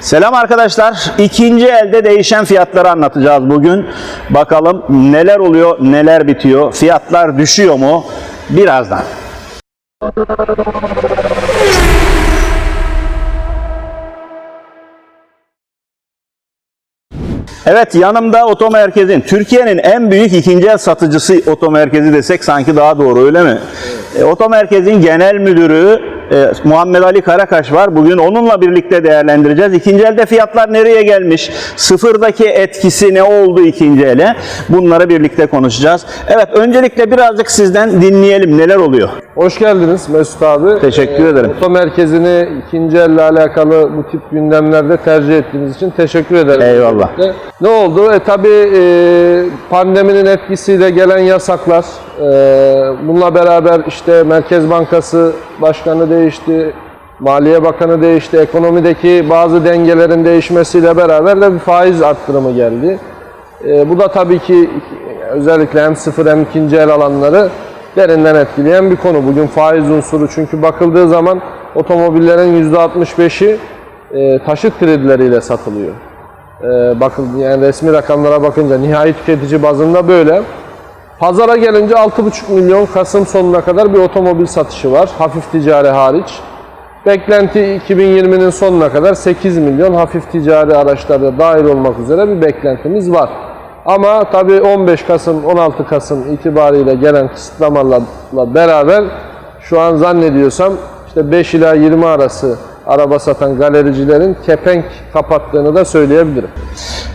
Selam arkadaşlar. İkinci elde değişen fiyatları anlatacağız bugün. Bakalım neler oluyor, neler bitiyor. Fiyatlar düşüyor mu? Birazdan. Evet yanımda otomerkezin Türkiye'nin en büyük ikinci el satıcısı otomerkezi desek sanki daha doğru öyle mi? E, otomerkezin genel müdürü e, Muhammed Ali Karakaş var. Bugün onunla birlikte değerlendireceğiz. İkinci elde fiyatlar nereye gelmiş? Sıfırdaki etkisi ne oldu ikinci ele? Bunları birlikte konuşacağız. Evet öncelikle birazcık sizden dinleyelim neler oluyor. Hoş geldiniz Mesut abi. Teşekkür ederim. Oto merkezini ikinci elle alakalı bu tip gündemlerde tercih ettiğiniz için teşekkür ederim. Eyvallah. Ne oldu? E tabi pandeminin etkisiyle gelen yasaklar, e, bununla beraber işte Merkez Bankası Başkanı değişti, Maliye Bakanı değişti, ekonomideki bazı dengelerin değişmesiyle beraber de bir faiz arttırımı geldi. E, bu da tabii ki özellikle hem sıfır hem ikinci el alanları derinden etkileyen bir konu. Bugün faiz unsuru çünkü bakıldığı zaman otomobillerin %65'i e, taşıt kredileriyle satılıyor. E, bakın yani resmi rakamlara bakınca nihai tüketici bazında böyle. Pazara gelince 6,5 milyon Kasım sonuna kadar bir otomobil satışı var. Hafif ticari hariç. Beklenti 2020'nin sonuna kadar 8 milyon hafif ticari araçlarda dahil olmak üzere bir beklentimiz var. Ama tabii 15 Kasım 16 Kasım itibariyle gelen kısıtlamalarla beraber şu an zannediyorsam işte 5 ila 20 arası araba satan galericilerin kepenk kapattığını da söyleyebilirim.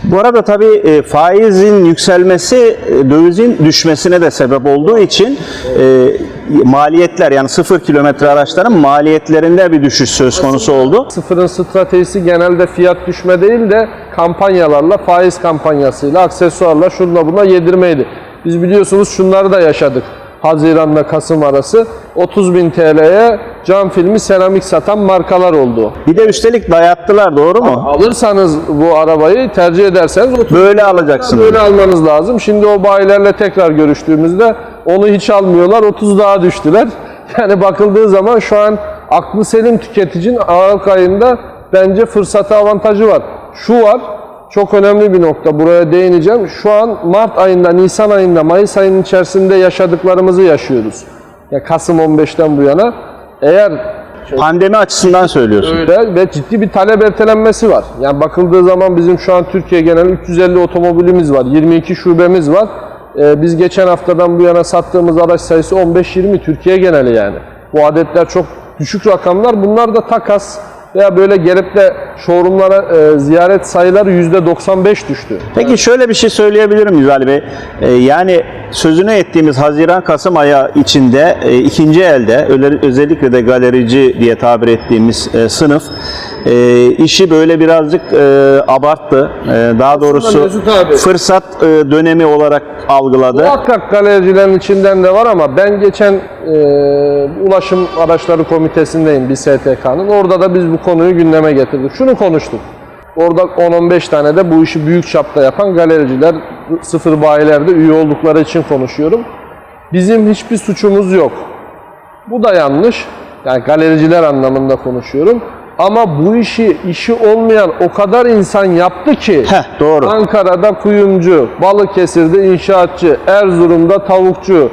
Bu arada tabii e, faizin yükselmesi e, dövizin düşmesine de sebep olduğu için e, maliyetler yani sıfır kilometre araçların maliyetlerinde bir düşüş söz konusu oldu. Sıfırın stratejisi genelde fiyat düşme değil de kampanyalarla, faiz kampanyasıyla, aksesuarla, şunla buna yedirmeydi. Biz biliyorsunuz şunları da yaşadık. Haziran'la Kasım arası 30 bin TL'ye cam filmi seramik satan markalar oldu. Bir de üstelik dayattılar doğru mu? Alırsanız bu arabayı tercih ederseniz 30 Böyle alacaksın. böyle almanız lazım. Şimdi o bayilerle tekrar görüştüğümüzde onu hiç almıyorlar. 30 daha düştüler. Yani bakıldığı zaman şu an aklı selim tüketicinin Aralık ayında bence fırsatı avantajı var. Şu var, çok önemli bir nokta. Buraya değineceğim. Şu an Mart ayında, Nisan ayında, Mayıs ayının içerisinde yaşadıklarımızı yaşıyoruz. Ya Kasım 15'ten bu yana. Eğer Pandemi açısından söylüyorsun. öyle ve ciddi bir talep ertelenmesi var. Yani bakıldığı zaman bizim şu an Türkiye genel 350 otomobilimiz var. 22 şubemiz var. Ee, biz geçen haftadan bu yana sattığımız araç sayısı 15-20 Türkiye geneli yani. Bu adetler çok düşük rakamlar. Bunlar da takas veya böyle gelip de showroomlara e, ziyaret sayıları %95 düştü. Peki şöyle bir şey söyleyebilirim Yüvel Bey. Ee, yani sözünü ettiğimiz Haziran-Kasım ayı içinde e, ikinci elde özellikle de galerici diye tabir ettiğimiz e, sınıf e, işi böyle birazcık e, abarttı. E, daha doğrusu fırsat e, dönemi olarak algıladı. Muhakkak galericilerin içinden de var ama ben geçen e, Ulaşım Araçları Komitesi'ndeyim bir STK'nın. Orada da biz bu konuyu gündeme getirdik. Şunu konuştuk. Orada 10-15 tane de bu işi büyük çapta yapan galericiler, sıfır bayilerde üye oldukları için konuşuyorum. Bizim hiçbir suçumuz yok. Bu da yanlış. Yani galericiler anlamında konuşuyorum. Ama bu işi işi olmayan o kadar insan yaptı ki Heh, doğru. Ankara'da kuyumcu, Balıkesir'de inşaatçı, Erzurum'da tavukçu,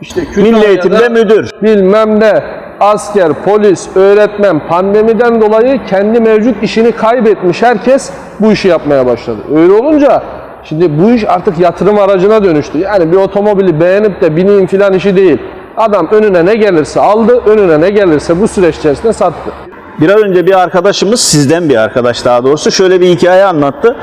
işte Milli Kütahya'da Eğitim'de müdür. bilmem ne, asker, polis, öğretmen pandemiden dolayı kendi mevcut işini kaybetmiş herkes bu işi yapmaya başladı. Öyle olunca şimdi bu iş artık yatırım aracına dönüştü. Yani bir otomobili beğenip de bineyim filan işi değil. Adam önüne ne gelirse aldı, önüne ne gelirse bu süreç içerisinde sattı. Biraz önce bir arkadaşımız, sizden bir arkadaş daha doğrusu şöyle bir hikaye anlattı.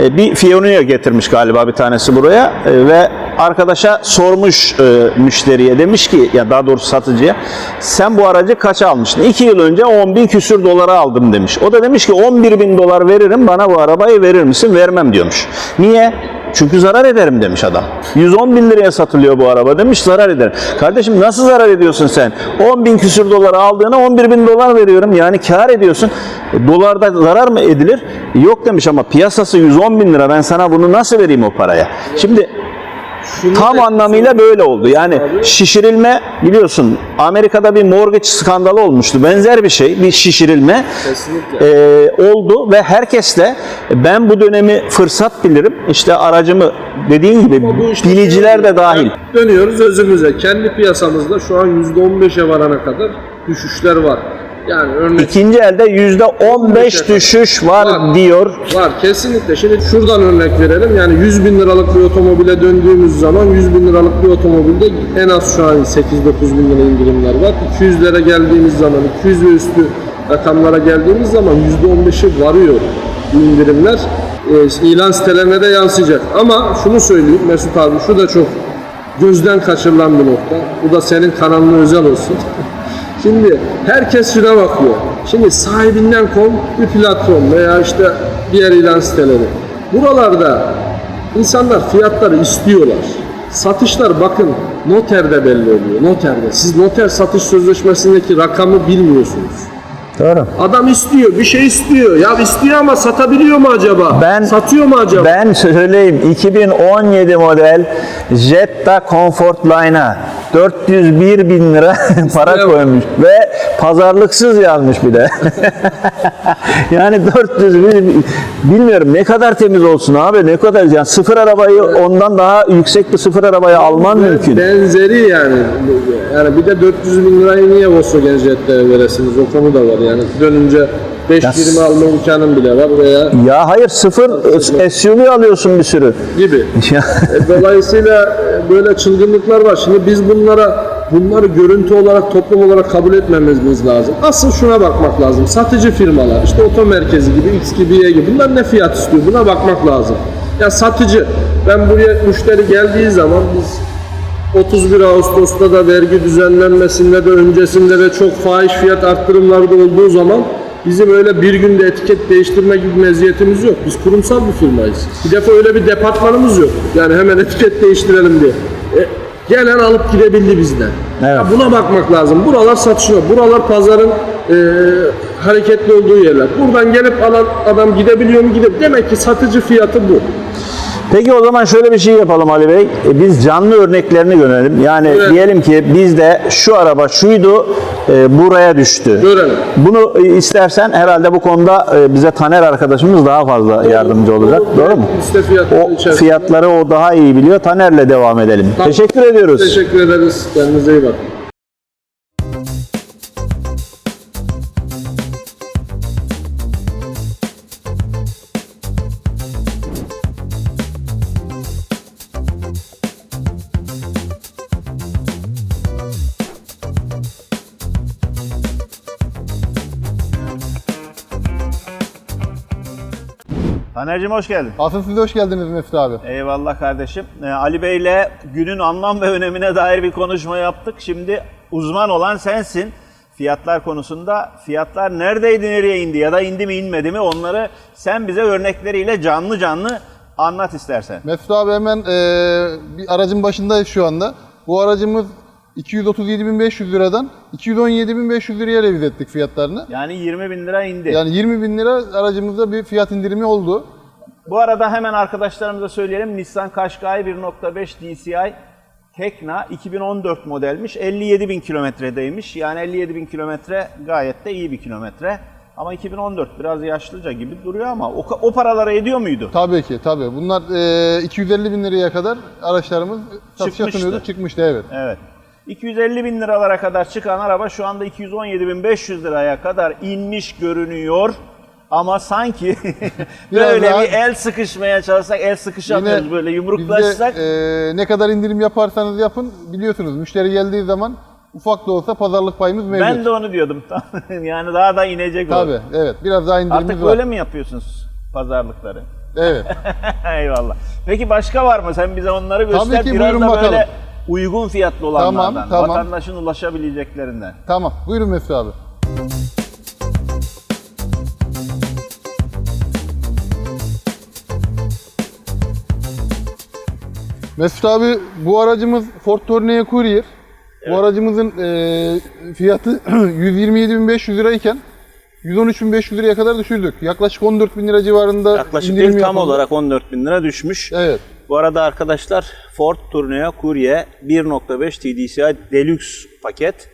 E, bir Fionia getirmiş galiba bir tanesi buraya E, ve arkadaşa sormuş e, müşteriye demiş ki ya daha doğrusu satıcıya sen bu aracı kaça almıştın? 2 yıl önce 10 bin küsür dolara aldım demiş. O da demiş ki 11 bin dolar veririm bana bu arabayı verir misin? Vermem diyormuş. Niye? Çünkü zarar ederim demiş adam. 110 bin liraya satılıyor bu araba demiş zarar ederim. Kardeşim nasıl zarar ediyorsun sen? 10 bin küsür dolara aldığına 11 bin dolar veriyorum yani kar ediyorsun. E, dolarda zarar mı edilir? Yok demiş ama piyasası 110 bin lira ben sana bunu nasıl vereyim o paraya? Şimdi Şunun Tam anlamıyla böyle oldu. Yani şişirilme biliyorsun Amerika'da bir mortgage skandalı olmuştu. Benzer bir şey, bir şişirilme e, oldu ve herkes de ben bu dönemi fırsat bilirim. İşte aracımı dediğin gibi işte biliciler de dahil. Dönüyoruz özümüze. Kendi piyasamızda şu an %15'e varana kadar düşüşler var. Yani örnek İkinci elde yüzde 15 düşüş var, Var. diyor. var kesinlikle. Şimdi şuradan örnek verelim. Yani 100 bin liralık bir otomobile döndüğümüz zaman 100 bin liralık bir otomobilde en az şu an 8-9 bin lira indirimler var. 200'lere geldiğimiz zaman 200 ve üstü rakamlara geldiğimiz zaman %15'i varıyor indirimler. Ee, ilan sitelerine de yansıyacak. Ama şunu söyleyeyim Mesut abi şu da çok gözden kaçırılan bir nokta. Bu da senin kanalına özel olsun. Şimdi herkes şuna bakıyor. Şimdi sahibinden.com bir platform veya işte diğer ilan siteleri. Buralarda insanlar fiyatları istiyorlar. Satışlar bakın noterde belli oluyor. Noterde. Siz noter satış sözleşmesindeki rakamı bilmiyorsunuz. Doğru. Adam istiyor, bir şey istiyor. Ya istiyor ama satabiliyor mu acaba? Ben- Satıyor mu acaba? Ben söyleyeyim 2017 model Jetta Comfort Line'a 401 bin lira para koymuş ve pazarlıksız yazmış bir de. yani 401 bilmiyorum ne kadar temiz olsun abi ne kadar yani sıfır arabayı ondan daha yüksek bir sıfır arabayı alman mümkün. Benzeri yani. Yani bir de 400 bin lirayı niye Volkswagen Jet'lere veresiniz? O konu da var yani. Dönünce 520 alma imkanım bile var veya Ya hayır sıfır SUV alıyorsun bir sürü. gibi. Ya, E, Dolayısıyla e, böyle çılgınlıklar var. Şimdi biz bunlara bunları görüntü olarak toplum olarak kabul etmemiz lazım. Asıl şuna bakmak lazım. Satıcı firmalar işte oto merkezi gibi X gibi Y gibi bunlar ne fiyat istiyor buna bakmak lazım. Ya satıcı ben buraya müşteri geldiği zaman biz 31 Ağustos'ta da vergi düzenlenmesinde de öncesinde de çok fahiş fiyat arttırımları da olduğu zaman bizim öyle bir günde etiket değiştirme gibi meziyetimiz yok. Biz kurumsal bir firmayız. Bir defa öyle bir departmanımız yok. Yani hemen etiket değiştirelim diye. E, gelen alıp gidebildi bizden. Evet. Ya buna bakmak lazım. Buralar satışıyor. Buralar pazarın e, hareketli olduğu yerler. Buradan gelip alan adam gidebiliyor mu? Gidebiliyor. Demek ki satıcı fiyatı bu. Peki o zaman şöyle bir şey yapalım Ali Bey. E, Biz canlı örneklerini görelim. Yani Evet. diyelim ki bizde şu araba şuydu, e, buraya düştü. Görelim. Bunu e, istersen herhalde bu konuda e, bize Taner arkadaşımız daha fazla yardımcı olacak. Doğru mu? Liste fiyatları O içerisinde. fiyatları o daha iyi biliyor. Taner'le devam edelim. Tamam. Teşekkür ediyoruz. Teşekkür ederiz. Kendinize iyi bakın. Taner'cim hoş geldin. Asıl siz hoş geldiniz Mesut abi. Eyvallah kardeşim. Ee, Ali Bey'le günün anlam ve önemine dair bir konuşma yaptık. Şimdi uzman olan sensin. Fiyatlar konusunda fiyatlar neredeydi nereye indi ya da indi mi inmedi mi onları sen bize örnekleriyle canlı canlı anlat istersen. Mesut abi hemen eee, bir aracın başındayız şu anda. Bu aracımız 237.500 liradan 217.500 liraya revize ettik fiyatlarını. Yani 20 bin lira indi. Yani 20 bin lira aracımızda bir fiyat indirimi oldu. Bu arada hemen arkadaşlarımıza söyleyelim. Nissan Qashqai 1.5 DCI Tekna 2014 modelmiş. 57 bin kilometredeymiş. Yani 57 bin kilometre gayet de iyi bir kilometre. Ama 2014 biraz yaşlıca gibi duruyor ama o, o paralara ediyor muydu? Tabii ki tabii. Bunlar eee, 250 bin liraya kadar araçlarımız satışa sunuyordu. Çıkmıştı evet. Evet. 250 bin liralara kadar çıkan araba şu anda 217 bin 500 liraya kadar inmiş görünüyor. Ama sanki böyle daha- bir el sıkışmaya çalışsak el sıkışamıyoruz böyle yumruklaşsak. Bizde, eee, ne kadar indirim yaparsanız yapın biliyorsunuz müşteri geldiği zaman ufak da olsa pazarlık payımız mevcut. Ben de onu diyordum. yani daha da inecek. Tabii evet biraz daha indirimimiz Artık var. böyle mi yapıyorsunuz pazarlıkları? Evet. Eyvallah. Peki başka var mı? Sen bize onları göster. Tabii ki, Biraz da böyle bakalım. uygun fiyatlı olanlardan. tamam. Vatandaşın ulaşabileceklerinden. Tamam. Buyurun Mesut abi. Mesut abi bu aracımız Ford Tourneo Courier. Bu aracımızın e, fiyatı 127.500 lirayken 113.500 liraya kadar düşürdük. Yaklaşık 14.000 lira civarında Yaklaşık değil tam yapıldı. olarak 14 bin lira düşmüş. Evet. Bu arada arkadaşlar Ford Tourneo Courier 1.5 TDCi Deluxe paket.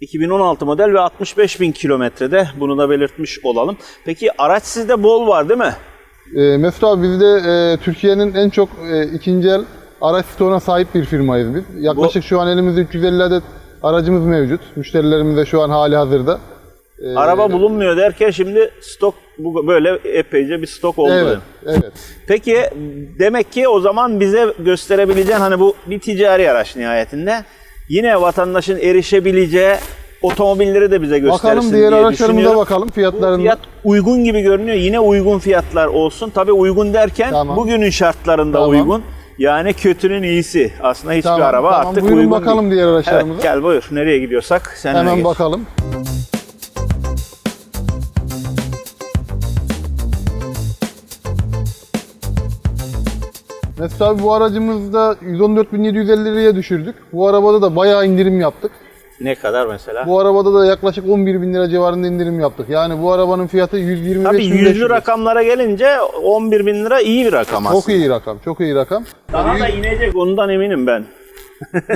2016 model ve 65 bin kilometrede bunu da belirtmiş olalım. Peki araç sizde bol var değil mi? E, Mesut abi biz de e, Türkiye'nin en çok e, ikinci el araç stoğuna sahip bir firmayız biz. Yaklaşık şu an elimizde 350 adet aracımız mevcut. Müşterilerimiz de şu an hali hazırda. E, Araba bulunmuyor derken şimdi stok bu böyle epeyce bir stok oldu. Evet, evet. Peki demek ki o zaman bize gösterebileceğin hani bu bir ticari araç nihayetinde. Yine vatandaşın erişebileceği otomobilleri de bize göstersin Bakalım diğer diye araçlarımıza düşünüyorum. bakalım Bu fiyatlarına. fiyat uygun gibi görünüyor. Yine uygun fiyatlar olsun. Tabii uygun derken Tamam. bugünün şartlarında Tamam. uygun. Yani kötünün iyisi. Aslında hiçbir Tamam, araba tamam. artık Buyurun uygun bakalım değil. diğer Evet, araçlarımıza. gel buyur. Nereye gidiyorsak sen Hemen geç. bakalım. Mesut abi bu aracımızda 114.750 liraya düşürdük. Bu arabada da bayağı indirim yaptık. Ne kadar mesela? Bu arabada da yaklaşık 11.000 lira civarında indirim yaptık. Yani bu arabanın fiyatı 125 Tabii yüzlü rakamlara gelince 11 bin lira iyi bir rakam aslında. Çok iyi rakam, çok iyi rakam. Daha da inecek ondan eminim ben.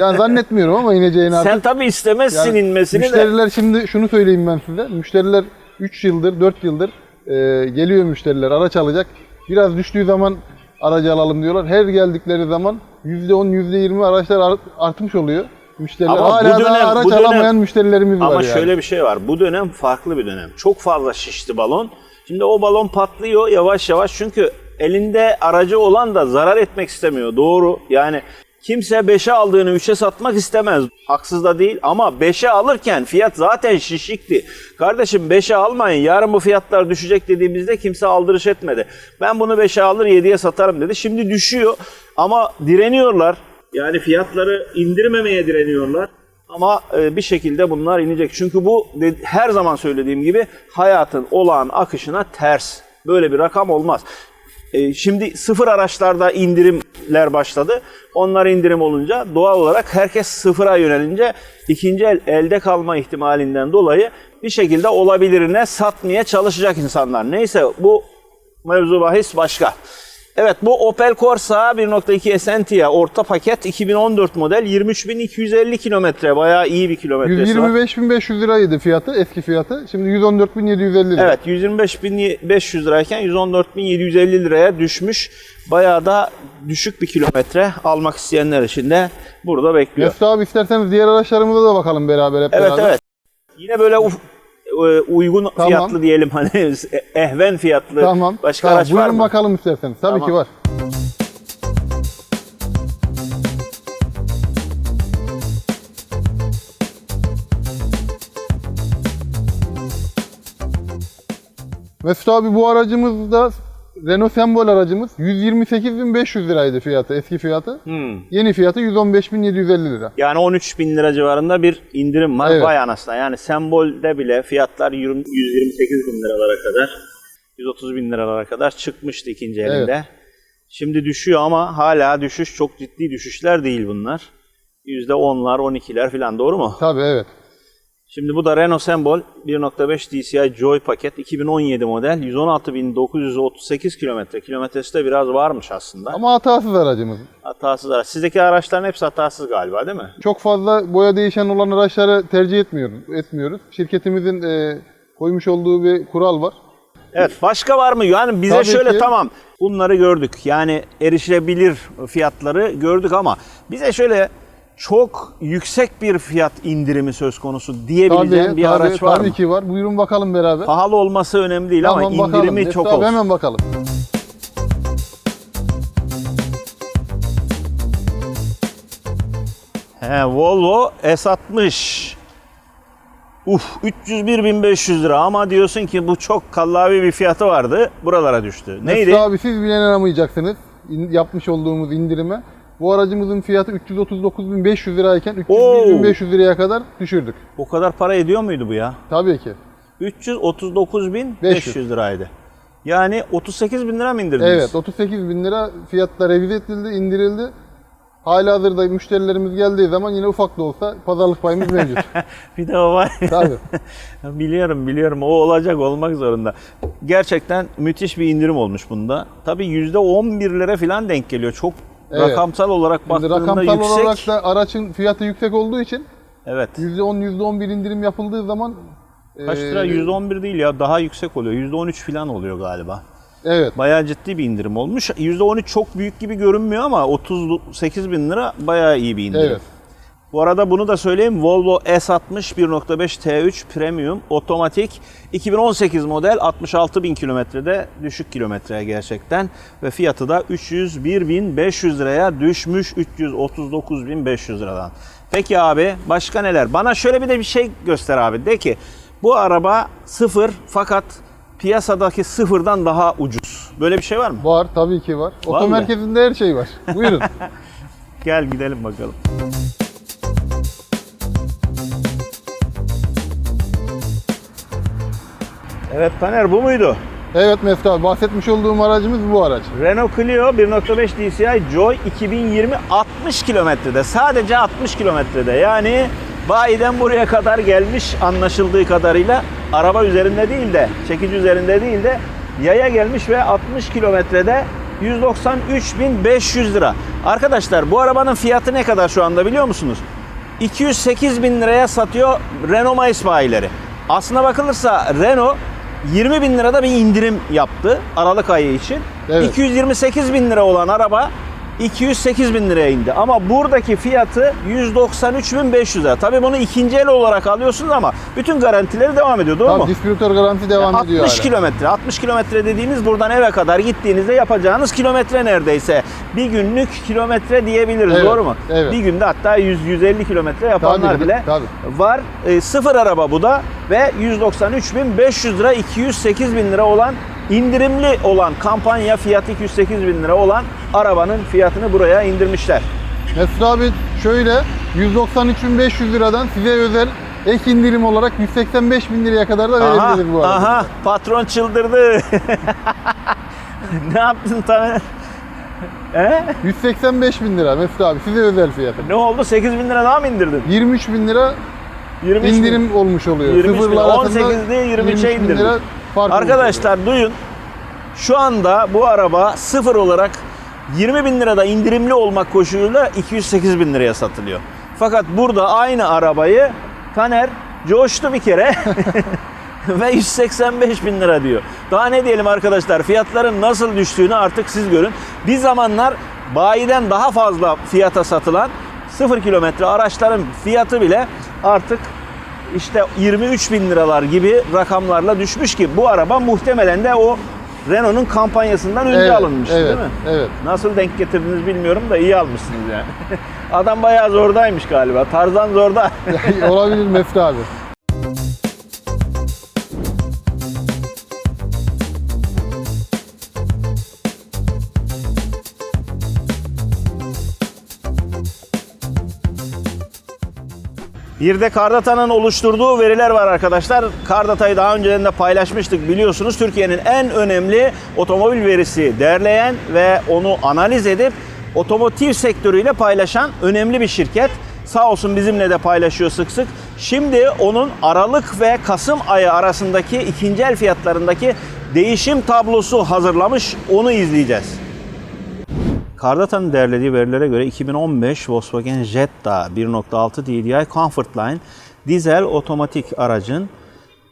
Yani zannetmiyorum ama ineceğini artık. Sen tabii istemezsin Yani inmesini de. müşteriler şimdi şunu söyleyeyim ben size. Müşteriler 3 yıldır, 4 yıldır e, geliyor müşteriler araç alacak. Biraz düştüğü zaman aracı alalım diyorlar. Her geldikleri zaman %10, %20 araçlar art- artmış oluyor. Müşteriler Ama bu dönem- daha araç bu dönem- alamayan müşterilerimiz var Ama yani. şöyle bir şey var. Bu dönem farklı bir dönem. Çok fazla şişti balon. Şimdi o balon patlıyor yavaş yavaş. Çünkü elinde aracı olan da zarar etmek istemiyor. Doğru. Yani kimse 5'e aldığını 3'e satmak istemez. Haksız da değil ama 5'e alırken fiyat zaten şişikti. Kardeşim 5'e almayın yarın bu fiyatlar düşecek dediğimizde kimse aldırış etmedi. Ben bunu 5'e alır 7'ye satarım dedi. Şimdi düşüyor ama direniyorlar. Yani fiyatları indirmemeye direniyorlar. Ama e, bir şekilde bunlar inecek. Çünkü bu her zaman söylediğim gibi hayatın olağan akışına ters. Böyle bir rakam olmaz. E, Şimdi sıfır araçlarda indirimler başladı. Onlar indirim olunca doğal olarak herkes sıfıra yönelince ikinci el elde kalma ihtimalinden dolayı bir şekilde olabilirine satmaya çalışacak insanlar. Neyse bu mevzu bahis başka. Evet bu Opel Corsa 1.2 Essentia orta paket 2014 model 23.250 kilometre bayağı iyi bir kilometresi var. 125.500 liraydı fiyatı, eski fiyatı. Şimdi 114.750 lira. Evet 125.500 lirayken 114.750 liraya düşmüş. Bayağı da düşük bir kilometre almak isteyenler için de burada bekliyor. Mesut abi isterseniz diğer araçlarımıza da bakalım beraber hep Evet beraber. evet. Yine böyle uf- uygun Tamam. fiyatlı diyelim hani ehven fiyatlı Tamam. başka tamam. araç var Buyurun mı? bakalım isterseniz. Tabii Tamam. ki var. Mesut abi bu aracımız da Renault Sembol aracımız 128.500 liraydı fiyatı, eski fiyatı. Hmm. Yeni fiyatı 115.750 lira. Yani 13 bin lira civarında bir indirim var. Evet. Vay anasına. Yani sembolde bile fiyatlar 20 128 bin liralara kadar, 130 bin liralara kadar çıkmıştı ikinci elinde. Şimdi düşüyor ama hala düşüş çok ciddi düşüşler değil bunlar. %10'lar, 12'ler falan doğru mu? Tabii evet. Şimdi bu da Renault Sembol 1.5 DCI Joy paket 2017 model 116.938 kilometre. Kilometresi de biraz varmış aslında. Ama hatasız aracımız. Hatasız araç. Sizdeki araçların hepsi hatasız galiba değil mi? Çok fazla boya değişen olan araçları tercih etmiyoruz. etmiyoruz. Şirketimizin e, koymuş olduğu bir kural var. Evet başka var mı? Yani bize Tabii şöyle ki. tamam bunları gördük. Yani erişilebilir fiyatları gördük ama bize şöyle çok yüksek bir fiyat indirimi söz konusu diyebileceğim Tabii, bir tabii, araç var tabii mı? ki var. Buyurun bakalım beraber. Pahalı olması önemli değil ama bakalım. indirimi Mesut çok olsun. Hemen bakalım. He, Volvo S60. Uf 301.500 lira ama diyorsun ki bu çok kallavi bir fiyatı vardı. Buralara düştü. Neydi? Mesut abi siz bile inanamayacaksınız İn- yapmış olduğumuz indirime. Bu aracımızın fiyatı 339.500 lirayken 301.500 liraya kadar düşürdük. O kadar para ediyor muydu bu ya? Tabii ki. 339.500 500. liraydı. Yani 38 bin lira mı indirdiniz? Evet 38 bin lira fiyatla revize edildi, indirildi. Hala hazırda müşterilerimiz geldiği zaman yine ufak da olsa pazarlık payımız mevcut. Bir de o var. Tabii. biliyorum biliyorum o olacak olmak zorunda. Gerçekten müthiş bir indirim olmuş bunda. Tabii %11'lere falan denk geliyor. Çok Evet. rakamsal olarak Şimdi baktığında rakamsal yüksek. olarak da araçın fiyatı yüksek olduğu için Evet. %10, %11 indirim yapıldığı zaman Kaç lira? %11 değil ya daha yüksek oluyor. %13 falan oluyor galiba. Evet. Bayağı ciddi bir indirim olmuş. %13 çok büyük gibi görünmüyor ama 38 bin lira bayağı iyi bir indirim. Evet. Bu arada bunu da söyleyeyim. Volvo S60 1.5 T3 Premium otomatik 2018 model 66 bin kilometrede düşük kilometreye gerçekten ve fiyatı da 301.500 liraya düşmüş 339.500 liradan. Peki abi başka neler? Bana şöyle bir de bir şey göster abi. De ki bu araba sıfır fakat piyasadaki sıfırdan daha ucuz. Böyle bir şey var mı? Var tabii ki var. Var Oto mı? merkezinde her şey var. Buyurun. Gel gidelim bakalım. Evet Taner bu muydu? evet Mesut abi bahsetmiş olduğum aracımız bu araç. Renault Clio 1.5 DCI Joy 2020 60 kilometrede. Sadece 60 kilometrede. Yani bayiden buraya kadar gelmiş anlaşıldığı kadarıyla araba üzerinde değil de çekici üzerinde değil de yaya gelmiş ve 60 kilometrede 193.500 lira. Arkadaşlar bu arabanın fiyatı ne kadar şu anda biliyor musunuz? 208 bin liraya satıyor Renault Mayıs bayileri. Aslına bakılırsa Renault 20 bin lirada bir indirim yaptı Aralık ayı için. Evet. 228 bin lira olan araba 208 bin liraya indi. Ama buradaki fiyatı 193.500 lira. Tabii bunu ikinci el olarak alıyorsunuz ama bütün garantileri devam ediyor. Doğru mu? Tabii distribütör garanti devam 60 ediyor hala. kilometre. 60 kilometre dediğimiz buradan eve kadar gittiğinizde yapacağınız kilometre neredeyse. Bir günlük kilometre diyebiliriz. Evet, Doğru mu? evet. Bir günde hatta 100-150 kilometre yapanlar Tabii, bile tabii. var. E, sıfır araba bu da ve 193.500 lira 208 bin lira olan indirimli olan kampanya fiyatı 208 bin lira olan arabanın fiyatını buraya indirmişler. Mesut abi şöyle 193.500 liradan size özel ek indirim olarak 185 bin liraya kadar da Aha, verebiliriz bu arada. aha patron çıldırdı. ne yaptın Tamer? He? 185 bin lira Mesut abi size özel fiyatı. Ne oldu? 8 bin lira daha mı indirdin? 23 bin lira 23 bin. indirim olmuş oluyor. 23 bin. Sıfırla arasında 18 değil 23'e 23 bin indirdik. lira fark olmuş Arkadaşlar duyun. Şu anda bu araba sıfır olarak 20 bin lirada indirimli olmak koşuluyla 208 bin liraya satılıyor. Fakat burada aynı arabayı Taner coştu bir kere ve 185 bin lira diyor. Daha ne diyelim arkadaşlar fiyatların nasıl düştüğünü artık siz görün. Bir zamanlar bayiden daha fazla fiyata satılan 0 kilometre araçların fiyatı bile artık işte 23 bin liralar gibi rakamlarla düşmüş ki bu araba muhtemelen de o Renault'un kampanyasından önce Evet, alınmıştı evet, değil mi? evet. Nasıl denk getirdiniz bilmiyorum da iyi almışsınız yani. Adam bayağı zordaymış galiba. Tarzan zorda. Olabilir Mesut abi. Bir de Kardata'nın oluşturduğu veriler var arkadaşlar. Kardata'yı daha önceden de paylaşmıştık biliyorsunuz. Türkiye'nin en önemli otomobil verisi derleyen ve onu analiz edip otomotiv sektörüyle paylaşan önemli bir şirket. Sağ olsun bizimle de paylaşıyor sık sık. Şimdi onun Aralık ve Kasım ayı arasındaki ikinci el fiyatlarındaki değişim tablosu hazırlamış. Onu izleyeceğiz. Kardata'nın derlediği verilere göre 2015 Volkswagen Jetta 1.6 TDI Comfortline dizel otomatik aracın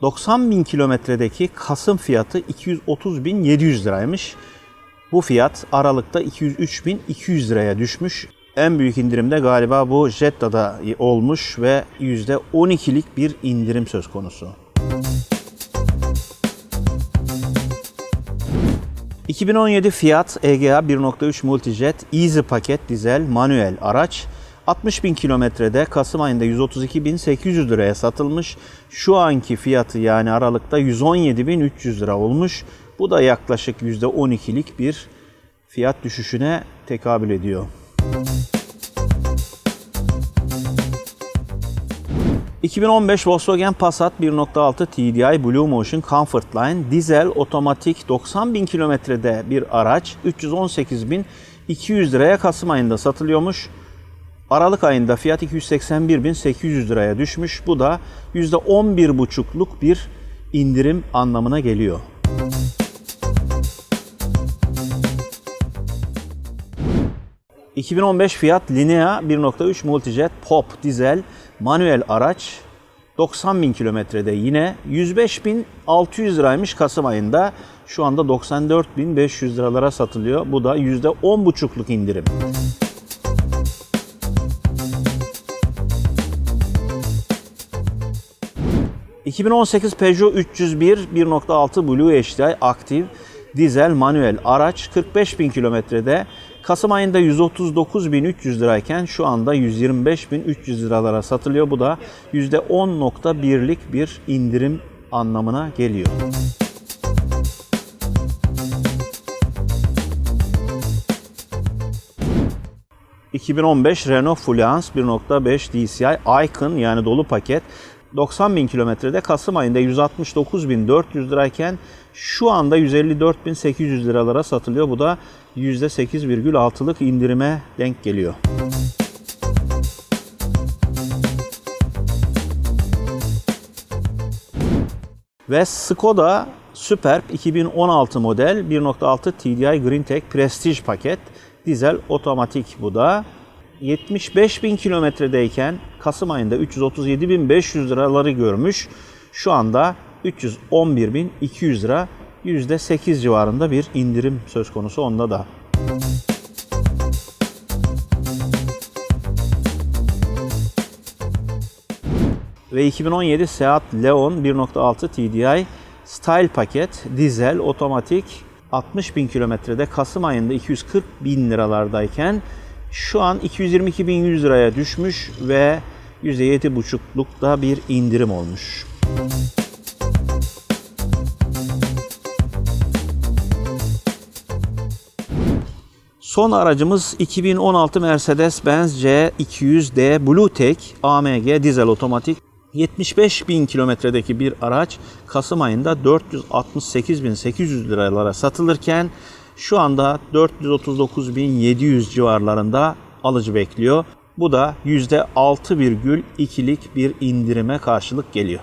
90 bin kilometredeki Kasım fiyatı 230.700 liraymış. Bu fiyat Aralık'ta 203.200 liraya düşmüş. En büyük indirimde galiba bu Jetta'da olmuş ve %12'lik bir indirim söz konusu. 2017 Fiat EGA 1.3 Multijet Easy paket dizel manuel araç 60 bin kilometrede Kasım ayında 132.800 liraya satılmış. Şu anki fiyatı yani Aralık'ta 117.300 lira olmuş. Bu da yaklaşık %12'lik bir fiyat düşüşüne tekabül ediyor. 2015 Volkswagen Passat 1.6 TDI Blue Motion Comfort Line dizel otomatik 90 bin kilometrede bir araç 318.200 liraya Kasım ayında satılıyormuş. Aralık ayında fiyat 281.800 liraya düşmüş. Bu da %11,5'luk bir indirim anlamına geliyor. 2015 Fiat Linea 1.3 Multijet Pop dizel manuel araç 90 bin kilometrede yine 105.600 liraymış Kasım ayında. Şu anda 94.500 liralara satılıyor. Bu da %10,5'luk indirim. ...2018 Peugeot 301 1.6 Blue HDI aktif dizel manuel araç 45 bin kilometrede Kasım ayında 139.300 lirayken şu anda 125.300 liralara satılıyor. Bu da %10.1'lik bir indirim anlamına geliyor. ...2015 Renault Fluence 1.5 DCI Icon yani dolu paket 90 bin kilometrede Kasım ayında 169.400 lirayken şu anda 154.800 liralara satılıyor. Bu da %8,6'lık indirime denk geliyor. Ve Skoda Superb 2016 model 1.6 TDI GreenTech Prestige paket dizel otomatik bu da 75 bin kilometredeyken Kasım ayında 337.500 liraları görmüş. Şu anda 311.200 lira %8 civarında bir indirim söz konusu onda da. Ve 2017 Seat Leon 1.6 TDI Style paket dizel otomatik 60 bin kilometrede Kasım ayında 240 bin liralardayken şu an 222.100 liraya düşmüş ve %7,5'lukta bir indirim olmuş. Son aracımız 2016 Mercedes-Benz C200D BlueTech AMG dizel otomatik 75 bin kilometredeki bir araç Kasım ayında 468.800 liralara satılırken şu anda 439.700 civarlarında alıcı bekliyor. Bu da %6,2'lik bir indirime karşılık geliyor.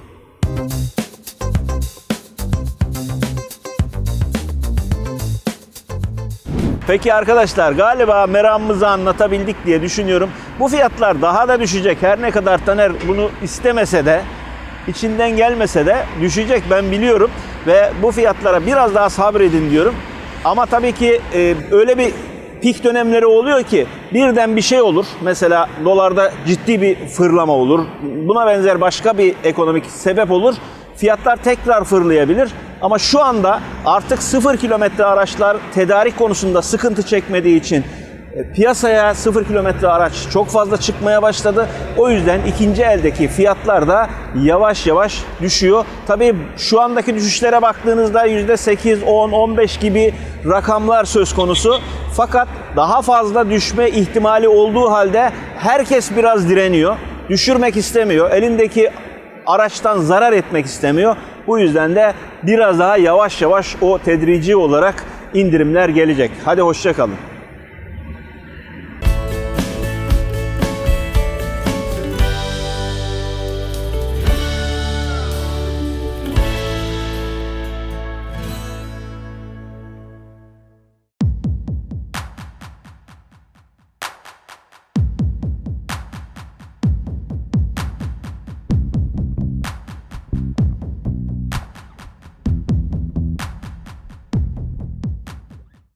Peki arkadaşlar galiba meramımızı anlatabildik diye düşünüyorum. Bu fiyatlar daha da düşecek. Her ne kadar Taner bunu istemese de içinden gelmese de düşecek ben biliyorum. Ve bu fiyatlara biraz daha sabredin diyorum. Ama tabii ki e, öyle bir pik dönemleri oluyor ki birden bir şey olur. Mesela dolarda ciddi bir fırlama olur. Buna benzer başka bir ekonomik sebep olur. Fiyatlar tekrar fırlayabilir. Ama şu anda artık sıfır kilometre araçlar tedarik konusunda sıkıntı çekmediği için e, piyasaya sıfır kilometre araç çok fazla çıkmaya başladı. O yüzden ikinci eldeki fiyatlar da yavaş yavaş düşüyor. Tabii şu andaki düşüşlere baktığınızda %8, 10, 15 gibi rakamlar söz konusu. Fakat daha fazla düşme ihtimali olduğu halde herkes biraz direniyor. Düşürmek istemiyor. Elindeki araçtan zarar etmek istemiyor. Bu yüzden de biraz daha yavaş yavaş o tedrici olarak indirimler gelecek. Hadi hoşça kalın.